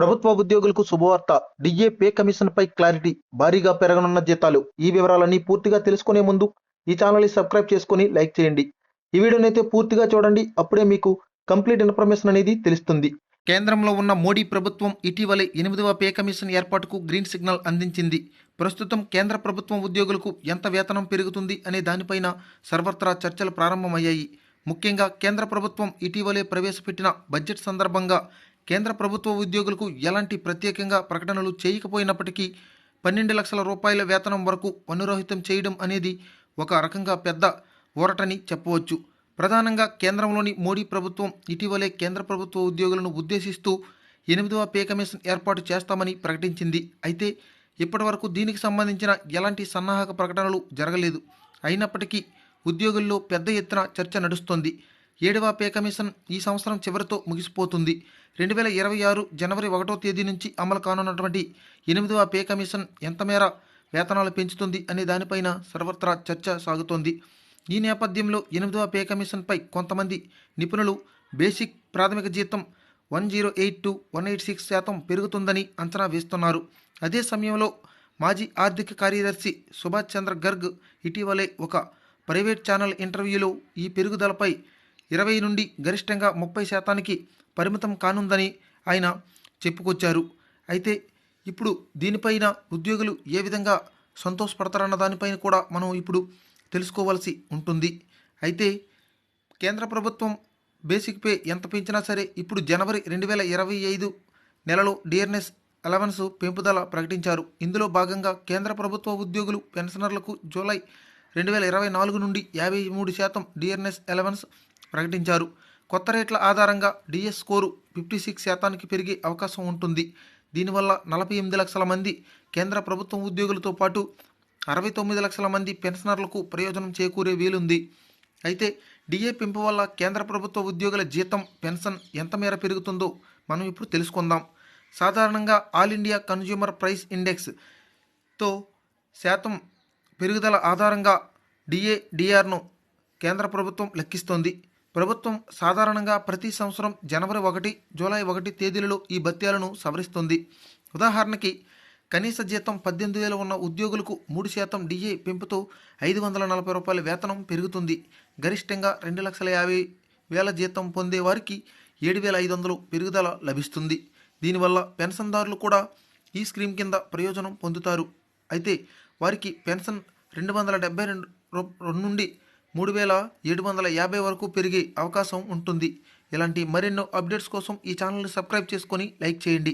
ప్రభుత్వ ఉద్యోగులకు శుభవార్త. డిఏ పే కమిషన్ పై క్లారిటీ. భారీగా పెరగనున్న జీతాలు. ఈ వివరాలన్నీ పూర్తిగా తెలుసుకునే ముందు ఈ ఛానల్ని సబ్స్క్రైబ్ చేసుకొని లైక్ చేయండి. ఈ వీడియోనైతే పూర్తిగా చూడండి. అప్పుడే మీకు కంప్లీట్ ఇన్ఫర్మేషన్ అనేది తెలుస్తుంది. కేంద్రంలో ఉన్న మోడీ ప్రభుత్వం ఇటీవలే ఎనిమిదవ పే కమిషన్ ఏర్పాటుకు గ్రీన్ సిగ్నల్ అందించింది. ప్రస్తుతం కేంద్ర ప్రభుత్వం ఉద్యోగులకు ఎంత వేతనం పెరుగుతుంది అనే దానిపైన సర్వత్రా చర్చలు ప్రారంభమయ్యాయి. ముఖ్యంగా కేంద్ర ప్రభుత్వం ఇటీవలే ప్రవేశపెట్టిన బడ్జెట్ సందర్భంగా కేంద్ర ప్రభుత్వ ఉద్యోగులకు ఎలాంటి ప్రత్యేకంగా ప్రకటనలు చేయకపోయినప్పటికీ పన్నెండు లక్షల రూపాయల వేతనం వరకు పన్నురహితం చేయడం అనేది ఒక రకంగా పెద్ద ఊరటని చెప్పవచ్చు. ప్రధానంగా కేంద్రంలోని మోడీ ప్రభుత్వం ఇటీవలే కేంద్ర ప్రభుత్వ ఉద్యోగులను ఉద్దేశిస్తూ ఎనిమిదవ పే కమిషన్ ఏర్పాటు చేస్తామని ప్రకటించింది. అయితే ఇప్పటివరకు దీనికి సంబంధించిన ఎలాంటి సన్నాహక ప్రకటనలు జరగలేదు. అయినప్పటికీ ఉద్యోగుల్లో పెద్ద ఎత్తున చర్చ నడుస్తోంది. ఏడవ పే కమిషన్ ఈ సంవత్సరం చివరితో ముగిసిపోతుంది. రెండు వేల ఇరవై ఆరు జనవరి ఒకటో తేదీ నుంచి అమలు కానున్నటువంటి ఎనిమిదవ పే కమిషన్ ఎంత మేర వేతనాలు పెంచుతుంది అనే దానిపైన సర్వత్రా చర్చ సాగుతోంది. ఈ నేపథ్యంలో ఎనిమిదవ పే కమిషన్పై కొంతమంది నిపుణులు బేసిక్ ప్రాథమిక జీతం one zero eight two one eight six శాతం పెరుగుతుందని అంచనా వేస్తున్నారు. అదే సమయంలో మాజీ ఆర్థిక కార్యదర్శి సుభాష్ చంద్ర గర్గ్ ఇటీవలే ఒక ప్రైవేట్ ఛానల్ ఇంటర్వ్యూలో ఈ పెరుగుదలపై ఇరవై నుండి గరిష్టంగా ముప్పై శాతానికి పరిమితం కానుందని ఆయన చెప్పుకొచ్చారు. అయితే ఇప్పుడు దీనిపైన ఉద్యోగులు ఏ విధంగా సంతోషపడతారన్న దానిపైన కూడా మనం ఇప్పుడు తెలుసుకోవాల్సి ఉంటుంది. అయితే కేంద్ర ప్రభుత్వం బేసిక్ పే ఎంత పెంచినా సరే ఇప్పుడు జనవరి రెండు వేల ఇరవై ఐదు నెలలో డిఆర్ఎస్ అలవెన్స్ పెంపుదల ప్రకటించారు. ఇందులో భాగంగా కేంద్ర ప్రభుత్వ ఉద్యోగులు పెన్షనర్లకు జూలై రెండు వేల ఇరవై నాలుగు నుండి యాభై మూడు శాతం డిఆర్ఎస్ అలవెన్స్ ప్రకటించారు. కొత్త రేట్ల ఆధారంగా డిఎస్ స్కోరు ఫిఫ్టీ సిక్స్ శాతానికి పెరిగే అవకాశం ఉంటుంది. దీనివల్ల నలభై ఎనిమిది లక్షల మంది కేంద్ర ప్రభుత్వం ఉద్యోగులతో పాటు అరవై తొమ్మిది లక్షల మంది పెన్షనర్లకు ప్రయోజనం చేకూరే వీలుంది. అయితే డిఏ పెంపు వల్ల కేంద్ర ప్రభుత్వ ఉద్యోగుల జీతం పెన్షన్ ఎంత మేర పెరుగుతుందో మనం ఇప్పుడు తెలుసుకుందాం. సాధారణంగా ఆల్ ఇండియా కన్జ్యూమర్ ప్రైస్ ఇండెక్స్తో శాతం పెరుగుదల ఆధారంగా డిఏ డిఆర్ను కేంద్ర ప్రభుత్వం లెక్కిస్తోంది. ప్రభుత్వం సాధారణంగా ప్రతి సంవత్సరం జనవరి ఒకటి జూలై ఒకటి తేదీలలో ఈ భత్యాలను సవరిస్తుంది. ఉదాహరణకి కనీస జీతం పద్దెనిమిది వేలు ఉన్న ఉద్యోగులకు మూడు శాతం డిఏ పెంపుతో ఐదు వందల నలభై రూపాయల వేతనం పెరుగుతుంది. గరిష్టంగా రెండు లక్షల యాభై వేల జీతం పొందే వారికి ఏడు వేల ఐదు వందలు పెరుగుదల లభిస్తుంది. దీనివల్ల పెన్షన్దారులు కూడా ఈ స్కీమ్ కింద ప్రయోజనం పొందుతారు. అయితే వారికి పెన్షన్ రెండు వందల డెబ్బై రెండు రెండు నుండి మూడు వేల ఏడు వందల యాభై వరకు పెరిగే అవకాశం ఉంటుంది. ఇలాంటి మరెన్నో అప్డేట్స్ కోసం ఈ ఛానల్ని సబ్స్క్రైబ్ చేసుకొని లైక్ చేయండి.